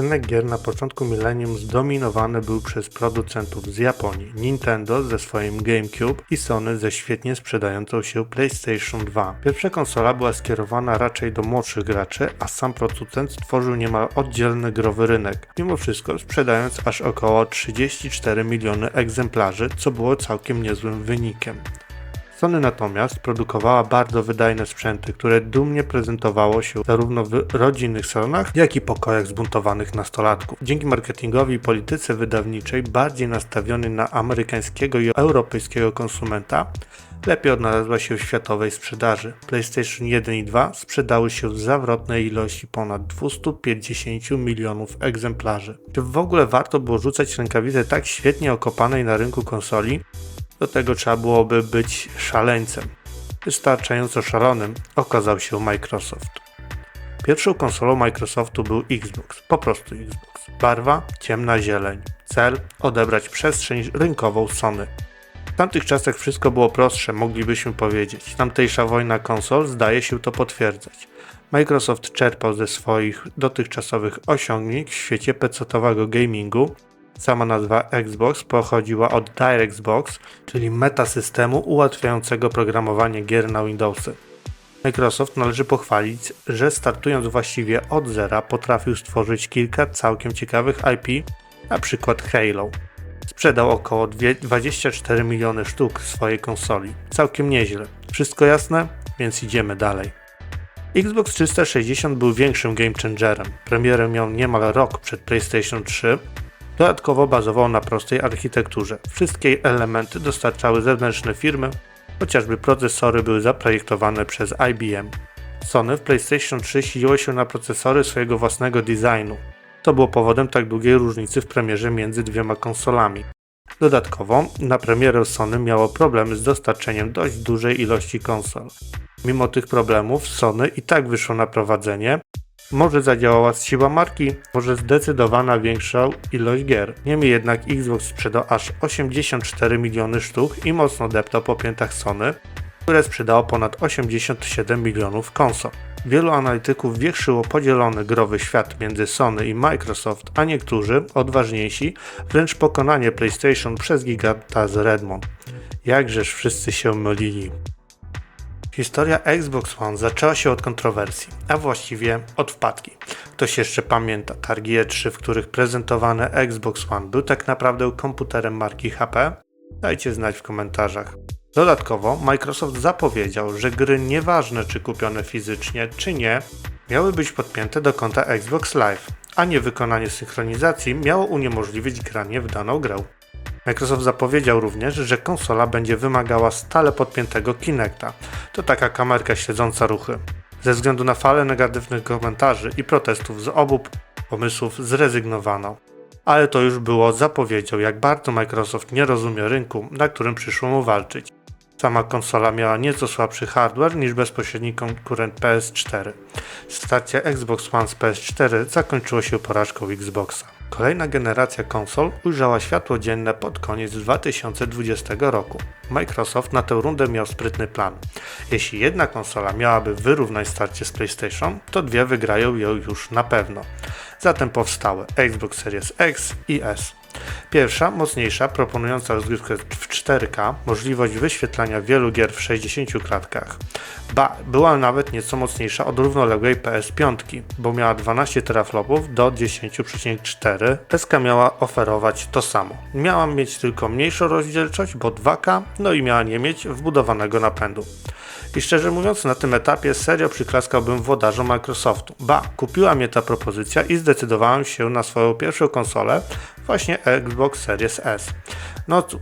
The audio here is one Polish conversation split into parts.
Rynek gier na początku milenium zdominowany był przez producentów z Japonii, Nintendo ze swoim GameCube i Sony ze świetnie sprzedającą się PlayStation 2. Pierwsza konsola była skierowana raczej do młodszych graczy, a sam producent stworzył niemal oddzielny growy rynek, mimo wszystko sprzedając aż około 34 miliony egzemplarzy, co było całkiem niezłym wynikiem. Sony natomiast produkowała bardzo wydajne sprzęty, które dumnie prezentowało się zarówno w rodzinnych salonach, jak i pokojach zbuntowanych nastolatków. Dzięki marketingowi i polityce wydawniczej bardziej nastawionej na amerykańskiego i europejskiego konsumenta, lepiej odnalazła się w światowej sprzedaży. PlayStation 1 i 2 sprzedały się w zawrotnej ilości ponad 250 milionów egzemplarzy. Czy w ogóle warto było rzucać rękawicę tak świetnie okopanej na rynku konsoli, do tego trzeba byłoby być szaleńcem. Wystarczająco szalonym okazał się Microsoft. Pierwszą konsolą Microsoftu był Xbox, po prostu Xbox. Barwa ciemna zieleń. Cel odebrać przestrzeń rynkową Sony. W tamtych czasach wszystko było prostsze, moglibyśmy powiedzieć. Tamtejsza wojna konsol zdaje się to potwierdzać. Microsoft czerpał ze swoich dotychczasowych osiągnięć w świecie pecetowego gamingu Sama nazwa Xbox pochodziła od DirectBox, czyli metasystemu ułatwiającego programowanie gier na Windowsy. Microsoft należy pochwalić, że startując właściwie od zera potrafił stworzyć kilka całkiem ciekawych IP, np. Halo. Sprzedał około 24 miliony sztuk swojej konsoli. Całkiem nieźle. Wszystko jasne? Więc idziemy dalej. Xbox 360 był większym game changerem. Premierę miał niemal rok przed PlayStation 3, Dodatkowo bazował na prostej architekturze. Wszystkie elementy dostarczały zewnętrzne firmy, chociażby procesory były zaprojektowane przez IBM. Sony w PlayStation 3 siliło się na procesory swojego własnego designu. To było powodem tak długiej różnicy w premierze między dwiema konsolami. Dodatkowo, na premierę Sony miało problemy z dostarczeniem dość dużej ilości konsol. Mimo tych problemów, Sony i tak wyszło na prowadzenie, może zadziałała siła marki, może zdecydowana większa ilość gier. Niemniej jednak Xbox sprzedał aż 84 miliony sztuk i mocno deptał po piętach Sony, które sprzedało ponad 87 milionów konsol. Wielu analityków wierszyło podzielony growy świat między Sony i Microsoft, a niektórzy, odważniejsi, wręcz pokonanie PlayStation przez giganta z Redmond. Jakżeż wszyscy się mylili. Historia Xbox One zaczęła się od kontrowersji, a właściwie od wpadki. Ktoś jeszcze pamięta targi E3, w których prezentowany Xbox One był tak naprawdę komputerem marki HP? Dajcie znać w komentarzach. Dodatkowo Microsoft zapowiedział, że gry nieważne czy kupione fizycznie czy nie, miały być podpięte do konta Xbox Live, a niewykonanie synchronizacji miało uniemożliwić granie w daną grę. Microsoft zapowiedział również, że konsola będzie wymagała stale podpiętego Kinecta. To taka kamerka śledząca ruchy. Ze względu na falę negatywnych komentarzy i protestów z obu pomysłów zrezygnowano. Ale to już było zapowiedzią, jak bardzo Microsoft nie rozumie rynku, na którym przyszło mu walczyć. Sama konsola miała nieco słabszy hardware niż bezpośredni konkurent PS4. Starcie Xbox One z PS4 zakończyło się porażką Xboxa. Kolejna generacja konsol ujrzała światło dzienne pod koniec 2020 roku. Microsoft na tę rundę miał sprytny plan. Jeśli jedna konsola miałaby wyrównać starcie z PlayStation, to dwie wygrają ją już na pewno. Zatem powstały Xbox Series X i S. Pierwsza, mocniejsza, proponująca rozgrywkę w 4K, możliwość wyświetlania wielu gier w 60 klatkach. Ba, była nawet nieco mocniejsza od równoległej PS5, bo miała 12 teraflopów do 10,4. SK miała oferować to samo. Miała mieć tylko mniejszą rozdzielczość, bo 2K, no i miała nie mieć wbudowanego napędu. I szczerze mówiąc, na tym etapie serio przyklaskałbym włodarzom Microsoftu. Ba, kupiła mnie ta propozycja i zdecydowałem się na swoją pierwszą konsolę, właśnie Xbox Series S. No cóż,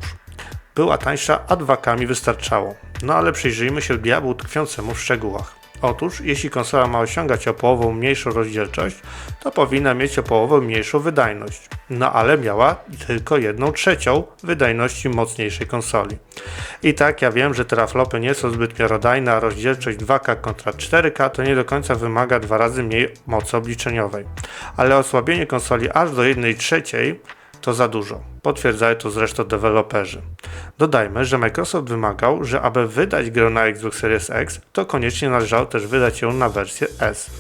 była tańsza, a 2K mi wystarczało. No ale przyjrzyjmy się diabłu tkwiącemu w szczegółach. Otóż, jeśli konsola ma osiągać o połowę mniejszą rozdzielczość, to powinna mieć o połowę mniejszą wydajność. No ale miała tylko jedną trzecią wydajności mocniejszej konsoli. I tak, ja wiem, że teraflopy nie są zbyt miarodajne, a rozdzielczość 2K kontra 4K to nie do końca wymaga dwa razy mniej mocy obliczeniowej. Ale osłabienie konsoli aż do 1 trzeciej to za dużo. Potwierdzają to zresztą deweloperzy. Dodajmy, że Microsoft wymagał, że aby wydać grę na Xbox Series X, to koniecznie należało też wydać ją na wersję S.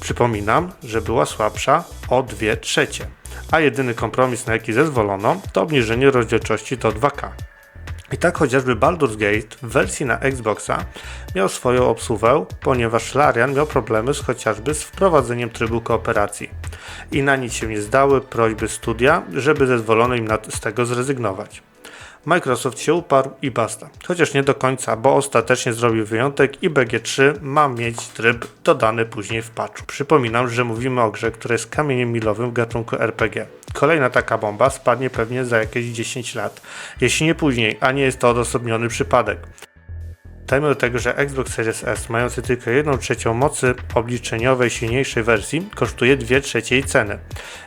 Przypominam, że była słabsza o 2 trzecie, a jedyny kompromis na jaki zezwolono to obniżenie rozdzielczości do 2K. I tak chociażby Baldur's Gate w wersji na Xboxa miał swoją obsługę, ponieważ Larian miał problemy z chociażby z wprowadzeniem trybu kooperacji. I na nic się nie zdały prośby studia, żeby zezwolono im z tego zrezygnować. Microsoft się uparł i basta. Chociaż nie do końca, bo ostatecznie zrobił wyjątek i BG3 ma mieć tryb dodany później w patchu. Przypominam, że mówimy o grze, która jest kamieniem milowym w gatunku RPG. Kolejna taka bomba spadnie pewnie za jakieś 10 lat, jeśli nie później, a nie jest to odosobniony przypadek. Dajmy do tego, że Xbox Series S, mający tylko 1 trzecią mocy obliczeniowej silniejszej wersji, kosztuje 2 trzeciej ceny.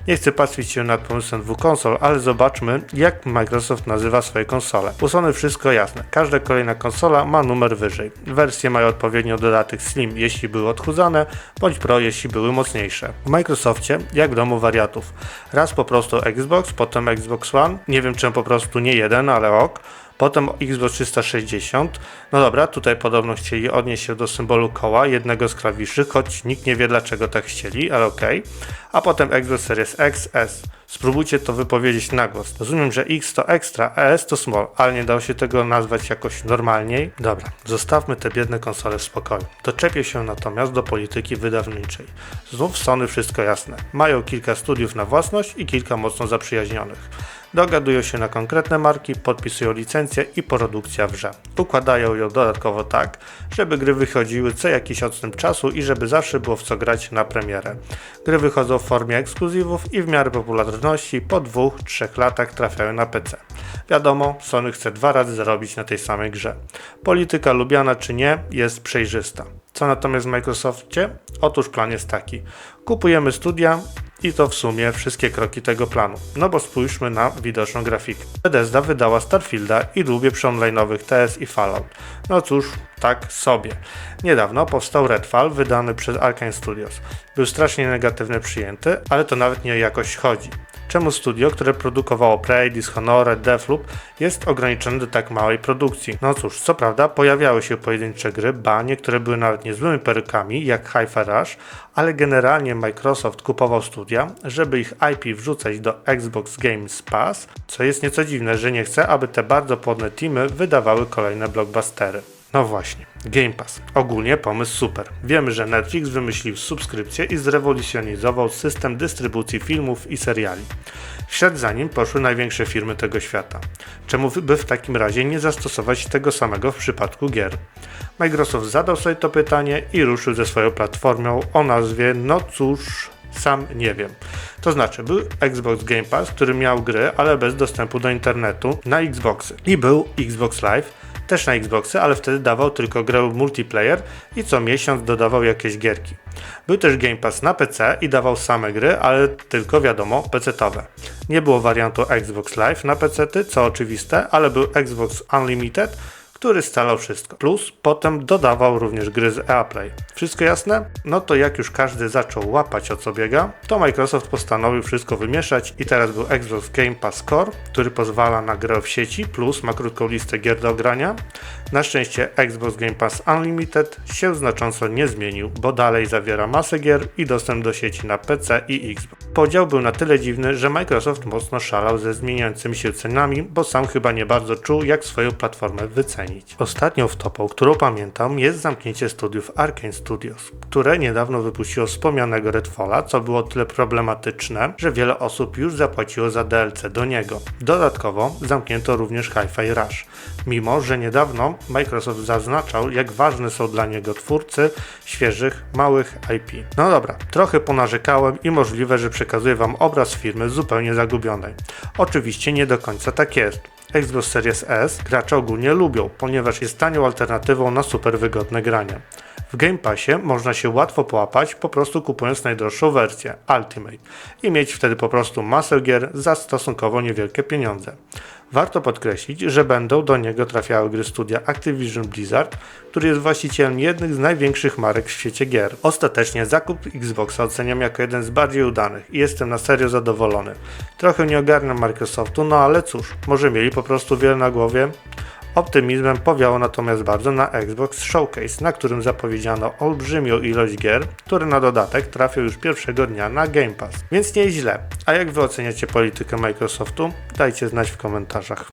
Nie chcę patrzeć się nad pomysłem dwóch konsol, ale zobaczmy, jak Microsoft nazywa swoje konsole. U wszystko jasne. Każda kolejna konsola ma numer wyżej. Wersje mają odpowiednio dodatek Slim, jeśli były odchudzane, bądź Pro, jeśli były mocniejsze. W Microsoftie, jak w domu wariatów. Raz po prostu Xbox, potem Xbox One, nie wiem czemu po prostu nie jeden, ale ok Potem Xbox 360. No dobra, tutaj podobno chcieli odnieść się do symbolu koła, jednego z klawiszy, choć nikt nie wie dlaczego tak chcieli, ale okej. Okay. A potem Xbox Series X, S. Spróbujcie to wypowiedzieć na głos. Rozumiem, że X to extra, a S to small, ale nie dało się tego nazwać jakoś normalniej. Dobra, zostawmy te biedne konsole w spokoju. Doczepię się natomiast do polityki wydawniczej. Znów Sony wszystko jasne. Mają kilka studiów na własność i kilka mocno zaprzyjaźnionych dogadują się na konkretne marki, podpisują licencję i produkcja wrze. Układają ją dodatkowo tak, żeby gry wychodziły co jakiś odstęp czasu i żeby zawsze było w co grać na premierę. Gry wychodzą w formie ekskluzywów i w miarę popularności po dwóch, trzech latach trafiają na PC. Wiadomo, Sony chce dwa razy zarobić na tej samej grze. Polityka lubiana czy nie jest przejrzysta. Co natomiast w Microsoftie? Otóż plan jest taki. Kupujemy studia, i to w sumie wszystkie kroki tego planu. No bo spójrzmy na widoczną grafikę. Bethesda wydała Starfielda i lubię przy online'owych TS i Fallout. No cóż, tak sobie. Niedawno powstał Redfall wydany przez Arkane Studios. Był strasznie negatywnie przyjęty, ale to nawet nie o jakość chodzi. Czemu studio, które produkowało Prey, Dishonored, Deathloop jest ograniczone do tak małej produkcji? No cóż, co prawda pojawiały się pojedyncze gry, ba niektóre były nawet niezłymi perykami, jak Hi-Fi Rush, ale generalnie Microsoft kupował studia, żeby ich IP wrzucać do Xbox Games Pass, co jest nieco dziwne, że nie chce, aby te bardzo płodne teamy wydawały kolejne blockbustery. No właśnie, Game Pass. Ogólnie pomysł super. Wiemy, że Netflix wymyślił subskrypcję i zrewolucjonizował system dystrybucji filmów i seriali. Wśled za nim poszły największe firmy tego świata. Czemu by w takim razie nie zastosować tego samego w przypadku gier? Microsoft zadał sobie to pytanie i ruszył ze swoją platformą o nazwie no cóż, sam nie wiem. To znaczy, był Xbox Game Pass, który miał gry, ale bez dostępu do internetu na Xboxy. I był Xbox Live, też na Xboxy, ale wtedy dawał tylko grę multiplayer i co miesiąc dodawał jakieś gierki. Był też Game Pass na PC i dawał same gry, ale tylko wiadomo PC-towe. Nie było wariantu Xbox Live na PC, co oczywiste, ale był Xbox Unlimited, który scalał wszystko. Plus potem dodawał również gry z EAPlay. Wszystko jasne? No to jak już każdy zaczął łapać o co biega, to Microsoft postanowił wszystko wymieszać i teraz był Xbox Game Pass Core, który pozwala na grę w sieci, plus ma krótką listę gier do grania. Na szczęście Xbox Game Pass Unlimited się znacząco nie zmienił, bo dalej zawiera masę gier i dostęp do sieci na PC i Xbox. Podział był na tyle dziwny, że Microsoft mocno szalał ze zmieniającymi się cenami, bo sam chyba nie bardzo czuł, jak swoją platformę wycenić. Ostatnią wtopą, którą pamiętam, jest zamknięcie studiów Arkane Studios, które niedawno wypuściło wspomnianego Redfalla, co było tyle problematyczne, że wiele osób już zapłaciło za DLC do niego. Dodatkowo zamknięto również Hi-Fi Rush, mimo że niedawno Microsoft zaznaczał, jak ważne są dla niego twórcy świeżych, małych IP. No dobra, trochę ponarzekałem i możliwe, że przekazuję Wam obraz firmy zupełnie zagubionej. Oczywiście nie do końca tak jest. Xbox Series S gracze ogólnie lubią, ponieważ jest tanią alternatywą na super wygodne granie. W Game Passie można się łatwo połapać po prostu kupując najdroższą wersję Ultimate i mieć wtedy po prostu masę gier za stosunkowo niewielkie pieniądze. Warto podkreślić, że będą do niego trafiały gry studia Activision Blizzard, który jest właścicielem jednych z największych marek w świecie gier. Ostatecznie zakup Xboxa oceniam jako jeden z bardziej udanych i jestem na serio zadowolony. Trochę nie ogarniam Microsoftu, no ale cóż, może mieli po prostu wiele na głowie? Optymizmem powiało natomiast bardzo na Xbox Showcase, na którym zapowiedziano olbrzymią ilość gier, które na dodatek trafią już pierwszego dnia na Game Pass. Więc nieźle. A jak wy oceniacie politykę Microsoftu? Dajcie znać w komentarzach.